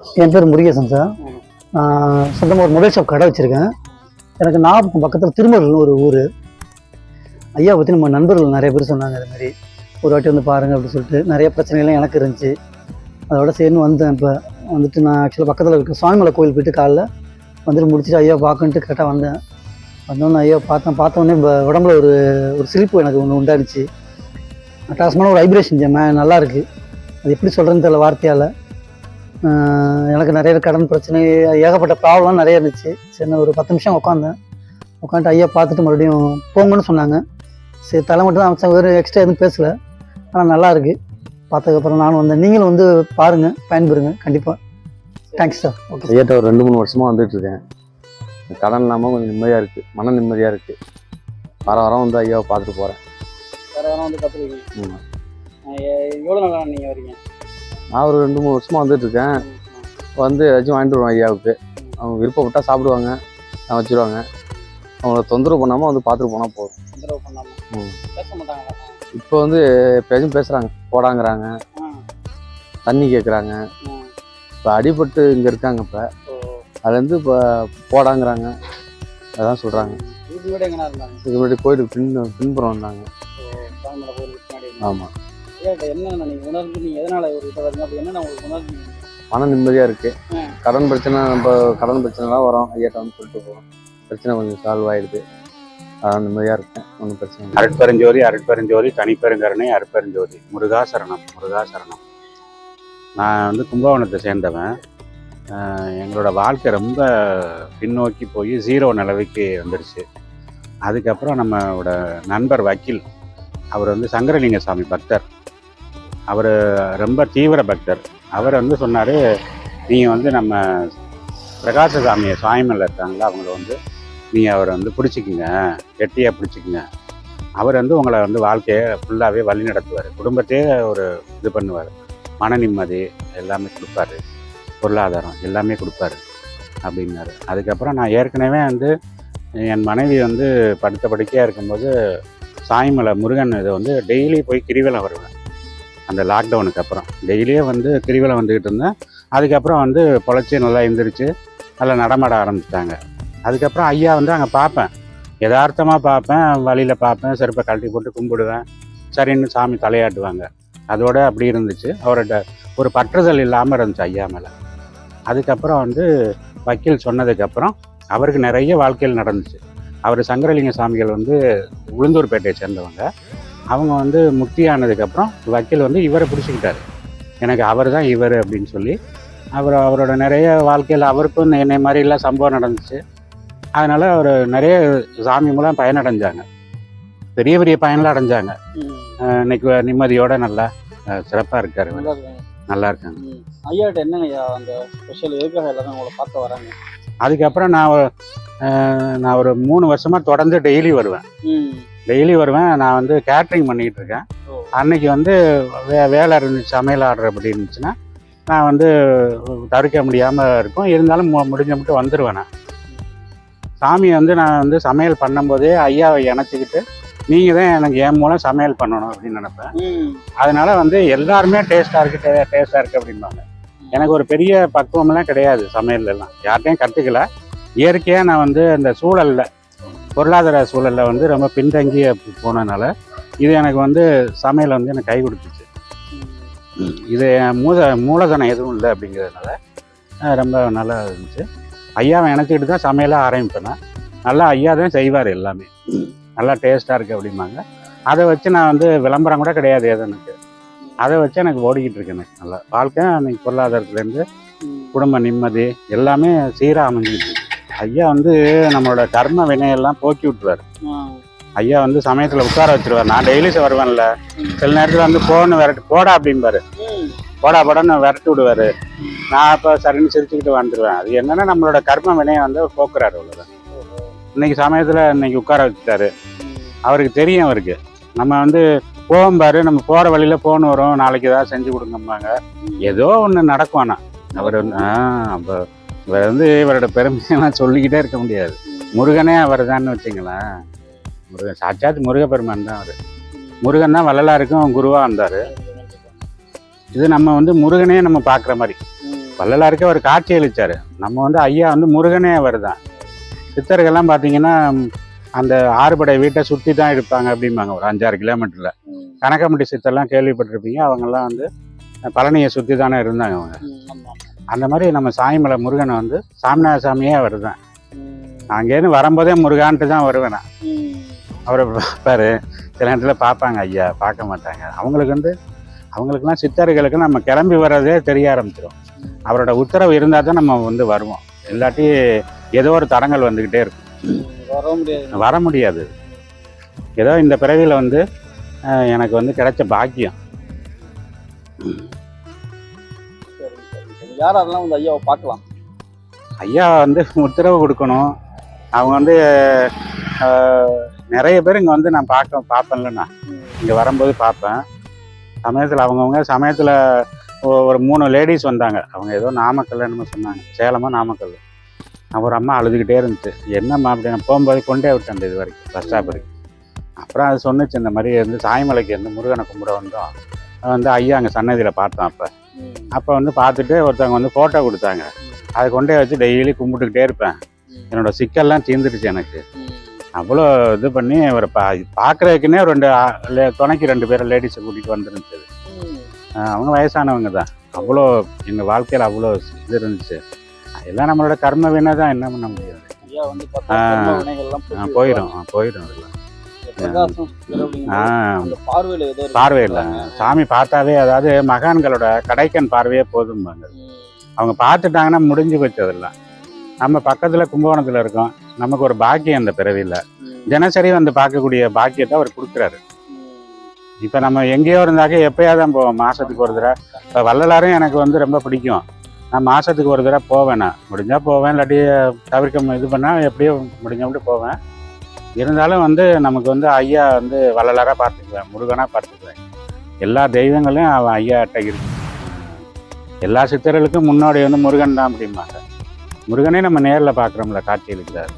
என் பேர் முருகேசன் சார். நான் சொந்தமாக ஒரு மொபைல் ஷாப் கடை வச்சுருக்கேன். எனக்கு நாகப்பட்டினம் பக்கத்தில் திருமருல்னு ஒரு ஊர். ஐயா பற்றி நம்ம நண்பர்கள் நிறைய பேர் சொன்னாங்க அது மாதிரி. ஒரு வாட்டி வந்து பாருங்கள் அப்படின்னு சொல்லிட்டு நிறைய பிரச்சனைகள்லாம் எனக்கு இருந்துச்சு. அதோட சரின்னு வந்தேன் இப்போ. வந்துட்டு நான் ஆக்சுவலாக பக்கத்தில் இருக்க சுவாமிமலை கோயில் போயிட்டு காலைல வந்துட்டு முடிச்சுட்டு ஐயா பார்க்கன்ட்டு கரெக்டாக வந்தேன். வந்தோன்னே ஐயா பார்த்தேன். பார்த்த உடனே இப்போ உடம்புல ஒரு ஒரு சிரிப்பு எனக்கு ஒன்று உண்டானுச்சு அட்டாசமான ஒரு வைப்ரேஷன் நல்லா இருக்குது அது எப்படி சொல்கிறேன்னு தெரியல வார்த்தையால். எனக்கு நிறைய கடன் பிரச்சனை ஏகப்பட்ட ப்ராப்ளம் நிறைய இருந்துச்சு. சரி நான் ஒரு பத்து நிமிஷம் உட்காந்தேன் உட்காந்துட்டு ஐயா பார்த்துட்டு மறுபடியும் போங்கன்னு சொன்னாங்க. சரி தலை மட்டும் தான் அமைச்சேன் வேறு எக்ஸ்ட்ரா எதுவும் பேசலை. ஆனால் நல்லா இருக்கு. பார்த்ததுக்கப்புறம் நானும் வந்தேன். நீங்களும் வந்து பாருங்கள் பயன்பெறுங்க. கண்டிப்பாக தேங்க்ஸ் சார் ஓகே ஐயாட்ட ஒரு ரெண்டு மூணு வருஷமா வந்துட்டு இருக்கேன். கடன் இல்லாமல் கொஞ்சம் நிம்மதியாக இருக்கு. மன நிம்மதியாக இருக்கு. வார வாரம் வந்து ஐயாவை பார்த்துட்டு போகிறேன் வேறு வாரம் வந்து பார்த்துருக்கீங்க. எவ்வளோ நாளாக நீங்கள் வரீங்க? நான் ஒரு ரெண்டு மூணு வருஷமா வந்துட்டு இருக்கேன். வந்து ஏதாச்சும் வாங்கிட்டு வருவேன் ஐயாவுக்கு அவங்க விருப்பப்பட்டா சாப்பிடுவாங்க நான் வச்சிருவாங்க. அவங்கள தொந்தரவு பண்ணாமல் வந்து பார்த்துட்டு போனால் போதும். தொந்தரவு பண்ணாமல் இப்போ வந்து எப்பயாச்சும் பேசுகிறாங்க போடாங்கிறாங்க. தண்ணி கேட்குறாங்க இப்போ அடிபட்டு இங்கே இருக்காங்க இப்போ. அதுலேருந்து இப்போ போடாங்கிறாங்க. அதான் சொல்கிறாங்க இதுக்கு முன்னாடி இருந்தாங்க? கோயிலுக்கு பின் பின்புறம் முன்னாடி ஆமாம் என்ன நீங்கள் உணர்ந்து நீங்கள் எதனால் ஒரு இதை வரீங்க அப்படி என்ன உங்களுக்கு உணர்ந்து மன நிம்மதியாக இருக்கு. ம். கடன் பிரச்சனை நம்ம கடன் பிரச்சனைலாம் வரும். ஐயாட்ட வந்து சொல்லிட்டு போகிறோம் பிரச்சனை கொஞ்சம் சால்வ் ஆயிடுது. அதான் நிம்மதியாக இருக்கேன். ஒன்றும் பிரச்சனை அருட்பெருஞ்சோதி அருட்பெருஞ்சோதி தனிப்பெருங்கருணை அருட்பெருஞ்சோதி. முருகா சரணம் முருகா சரணம். நான் வந்து கும்பகோணத்தை சேர்ந்தவன். எங்களோட வாழ்க்கை ரொம்ப பின்னோக்கி போய் ஜீரோ நிலவைக்கு வந்துடுச்சு அதுக்கப்புறம் நம்மளோட நண்பர் வக்கீல் அவர் வந்து சங்கரலிங்க சாமி பக்தர். அவர் ரொம்ப தீவிர பக்தர். அவர் வந்து சொன்னார் நீங்கள் வந்து நம்ம பிரகாசசாமியை சாயமில் இருக்காங்களா அவங்கள வந்து? நீங்கள் அவரை வந்து பிடிச்சிக்கிங்க கெட்டியாக பிடிச்சிக்கிங்க. அவர் வந்து உங்களை வந்து வாழ்க்கையை ஃபுல்லாகவே வழி நடத்துவார். குடும்பத்தையே ஒரு இது பண்ணுவார். மன நிம்மதி எல்லாமே கொடுப்பாரு. பொருளாதாரம் எல்லாமே கொடுப்பாரு அப்படின்னாரு. அதுக்கப்புறம் நான் ஏற்கனவே வந்து என் மனைவி வந்து படுத்த படுக்கையாக இருக்கும்போது சாய்மலை முருகன் இதை வந்து டெய்லி போய் கிரிவலம் வரும் அந்த லாக்டவுனுக்கு அப்புறம். டெய்லியே வந்து கிரிவலம் வந்துக்கிட்டு இருந்தேன். அதுக்கப்புறம் வந்து பொழைச்சி நல்லா எழுந்திரிச்சு நல்லா நடமாட ஆரம்பிச்சிட்டாங்க. அதுக்கப்புறம் ஐயா வந்து அங்கே பார்ப்பேன். யதார்த்தமாக பார்ப்பேன். வழியில் பார்ப்பேன். செருப்பை கழட்டி போட்டு கும்பிடுவேன். சரின்னு சாமி தலையாட்டுவாங்க. அதோட அப்படி இருந்துச்சு. அவரோட ஒரு பற்றுதல் இல்லாமல் இருந்துச்சு ஐயா மேலே. அதுக்கப்புறம் வந்து வக்கீல் சொன்னதுக்கப்புறம் அவருக்கு நிறைய வாழ்க்கையில் நடந்துச்சு. அவர் சங்கரலிங்க சாமிகள் வந்து உளுந்தூர்பேட்டையை சேர்ந்தவங்க. அவங்க வந்து முக்தி ஆனதுக்கப்புறம் வக்கீல் வந்து இவரை பிடிச்சிக்கிட்டாரு. எனக்கு அவர் தான் இவர் அப்படின்னு சொல்லி அவர் அவரோட நிறைய வாழ்க்கையில் அவருக்கும் என்னை மாதிரிலாம் சம்பவம் நடந்துச்சு. அதனால் அவர் நிறைய சாமி மூலம் பயனடைஞ்சாங்க. பெரிய பெரிய பயன்லாம் அடைஞ்சாங்க. இன்னைக்கு நிம்மதியோட நல்லா சிறப்பாக இருக்காரு. நல்லா இருக்காங்க. ஐயாட்ட ஐயா அந்த ஸ்பெஷல் எதுக்காக எல்லாரும் உங்களை பார்க்க வராங்க? அதுக்கப்புறம் நான் நான் ஒரு மூணு வருஷமாக தொடர்ந்து டெய்லி வருவேன். டெய்லி வருவேன். நான் வந்து கேட்ரிங் பண்ணிகிட்டு இருக்கேன். அன்னைக்கு வந்து வே வேலை இருந்துச்சு சமையல் ஆர்டர் அப்படி இருந்துச்சுன்னா நான் வந்து தவிர்க்க முடியாமல் இருக்கும். இருந்தாலும் மு- முடிஞ்ச மட்டும் வந்துடுவேன் நான். சாமியை வந்து நான் வந்து சமையல் பண்ணும்போதே ஐயாவை இணைச்சிக்கிட்டு நீங்கள் தான் எனக்கு என் மூலம் சமையல் பண்ணணும் அப்படின்னு நினைப்பேன். அதனால வந்து எல்லாருமே டேஸ்ட்டாக இருக்கு டேஸ்ட்டாக இருக்கு அப்படிம்பாங்க. எனக்கு ஒரு பெரிய பக்குவமெல்லாம் கிடையாது சமையல்ல எல்லாம். யார்கிட்டையும் கற்றுக்கல இயற்கையாக நான் வந்து அந்த சூழலில் பொருளாதார சூழலில் வந்து ரொம்ப பின்தங்கி போனதுனால இது எனக்கு வந்து சமையல் வந்து எனக்கு கை கொடுத்துச்சு இது என் மூத மூலதனம் எதுவும் இல்லை அப்படிங்கிறதுனால ரொம்ப நல்லா இருந்துச்சு. ஐயாவை நினச்சிக்கிட்டு தான் சமையலாக ஆரம்பிப்பேன்? நல்லா ஐயா தான் செய்வார் எல்லாமே. நல்லா டேஸ்ட்டாக இருக்குது அப்படிம்பாங்க. அதை வச்சு நான் வந்து விளம்பரம் கூட கிடையாது எது எனக்கு அதை வச்சு எனக்கு ஓடிக்கிட்டு இருக்கு எனக்கு நல்லா. வாழ்க்கை அன்னைக்கு பொருளாதாரத்துலேருந்து குடும்ப நிம்மதி எல்லாமே சீராக அமைஞ்சிக்கிட்டு இருக்கு. ஐயா வந்து நம்மளோட கர்ம வினையெல்லாம் போக்கி விட்டுருவார். ஐயா வந்து சமயத்தில் உட்கார வச்சிருவார். நான் டெய்லி வருவேன்ல. சில நேரத்தில் வந்து போன்னு விரட்டு போடா அப்படிம்பாரு. போடா போடான்னு விரட்டி விடுவார். நான் இப்போ சரின்னு சிரிச்சுக்கிட்டு வந்துடுவேன் அது என்னன்னா நம்மளோட கர்ம வினையை வந்து அவர் போக்குறாரு அவ்வளோதான் இன்னைக்கு சமயத்தில் இன்னைக்கு உட்கார வச்சுட்டாரு. அவருக்கு தெரியும் அவருக்கு. நம்ம வந்து போகும் பாரு நம்ம போகிற வழியில் போன் வரும். நாளைக்கு ஏதாவது செஞ்சு கொடுங்கம்பாங்க. ஏதோ ஒன்று நடக்கும் ஆனால் அவர் ஆ அப்போ இவர் வந்து இவரோட பெருமையெல்லாம் சொல்லிக்கிட்டே இருக்க முடியாது. முருகனே அவர் தான் வச்சுங்களேன். முருகன் சாட்சாத் முருகப்பெருமான் தான் அவர். முருகன் தான் வள்ளலாருக்கும் குருவாக வந்தார். இது நம்ம வந்து முருகனே நம்ம பார்க்குற மாதிரி. வள்ளலாருக்கு வள்ளலாருக்கே காட்சி அளித்தார் நம்ம வந்து ஐயா வந்து முருகனே அவர் தான் சித்தர்கள்லாம் பார்த்தீங்கன்னா அந்த ஆறுபடை வீட்டை சுற்றி தான் இருப்பாங்க அப்படிம்பாங்க. ஒரு அஞ்சாறு கிலோமீட்டரில். கனகம்பட்டி சித்தர்லாம் கேள்விப்பட்டிருப்பீங்க. அவங்கெல்லாம் வந்து பழனியை சுற்றி தானே இருந்தாங்க அவங்க. அந்த மாதிரி நம்ம சாய்மலை முருகனை வந்து சாமிநாத சாமியே வருதான் அங்கேருந்து வரும்போதே முருகான்ட்டு தான் வருவேன் நான். அவரை பார்ப்பாரு சில நேரத்தில் பார்ப்பாங்க ஐயா பார்க்க மாட்டாங்க. அவங்களுக்கு வந்து அவங்களுக்குலாம் சித்தர்களுக்கு நம்ம கிளம்பி வர்றதே தெரிய ஆரம்பிச்சிடும் அவரோட உத்தரவு இருந்தால் தான் நம்ம வந்து வருவோம். இல்லாட்டி ஏதோ ஒரு தடங்கள் வந்துக்கிட்டே இருக்கும். வர முடியாது. வர முடியாது. ஏதோ இந்த பிறவியில் வந்து எனக்கு வந்து கிடைச்ச பாக்கியம். சரி யார் யாரெல்லாம் வந்து ஐயாவை பார்க்கலாம்? ஐயா வந்து உத்தரவு கொடுக்கணும். அவங்க வந்து நிறைய பேர் இங்கே வந்து நான் பார்க்க பார்ப்பேன்லண்ணா இங்கே வரும்போது பார்ப்பேன். சமயத்தில் அவங்கவுங்க சமயத்தில் ஒரு மூணு லேடிஸ் வந்தாங்க. அவங்க ஏதோ நாமக்கல் என்னமோ சொன்னாங்க. சேலமாக நாமக்கல். ஒரு அம்மா அழுதுகிட்டே இருந்துச்சு. என்னம்மா அப்படி? நான் போகும்போது கொண்டே விட்டேன் இது வரைக்கும் பஸ் ஸ்டாப் வரைக்கும். அப்புறம் அது சொன்னுச்சு இந்த மாதிரி வந்து சாய்மலைக்கு வந்து முருகனை கும்பிட வந்தோம். வந்து ஐயா அங்கே சன்னதியில் பார்த்தோம் அப்போ. அப்போ வந்து பார்த்துட்டு ஒருத்தவங்க வந்து ஃபோட்டோ கொடுத்தாங்க. அதை கொண்டே வச்சு டெய்லி கும்பிட்டுக்கிட்டே இருப்பேன். என்னோட சிக்கல்லாம் தீர்ந்துடுச்சு எனக்கு. அவ்வளோ இது பண்ணி ஒரு பா பார்க்குறதுக்குன்னே ரெண்டு லே- துணைக்கு ரெண்டு பேரை லேடிஸை கூட்டிகிட்டு வந்துருந்துச்சு அவங்க வயசானவங்க தான். அவ்வளோ எங்கள் வாழ்க்கையில் அவ்வளோ இது இருந்துச்சு. எல்லாம் நம்மளோட கர்ம வினை தான். என்ன பண்ண முடியாது போயிடும் போயிடும் அதெல்லாம் பார்வையில சாமி பார்த்தாவே அதாவது மகான்களோட கடைக்கன் பார்வையே போதும்பாங்க. அவங்க பார்த்துட்டாங்கன்னா முடிஞ்சு போச்சு அதெல்லாம். நம்ம பக்கத்தில் கும்பகோணத்தில் இருக்கோம். நமக்கு ஒரு பாக்கியம் அந்த பிறவியில். தினசரி வந்து பார்க்கக்கூடிய பாக்கியத்தை அவர் கொடுக்குறாரு. இப்போ நம்ம எங்கேயோ இருந்தாக்க எப்பயாவது தான் போவோம்? மாதத்துக்கு ஒரு தடவை. இப்போ வள்ளலாரும் எனக்கு வந்து ரொம்ப பிடிக்கும். நான் மாதத்துக்கு ஒரு தடவை போவேன் நான். முடிஞ்சால் போவேன். இல்லாட்டி தவிர்க்க இது பண்ணால் எப்படியோ முடிஞ்சபடி போவேன். இருந்தாலும் வந்து நமக்கு வந்து ஐயா வந்து வள்ளலாராக பார்த்துக்குவேன் முருகனாக பார்த்துக்குவேன் எல்லா தெய்வங்களையும் அவன் ஐயாட்ட இருக்கு. எல்லா சித்தர்களுக்கும் முன்னாடி வந்து முருகன் தான் அப்படிம்பாங்க. முருகனே நம்ம நேரில் பார்க்குறோம்ல காட்சியளிக்கிறார்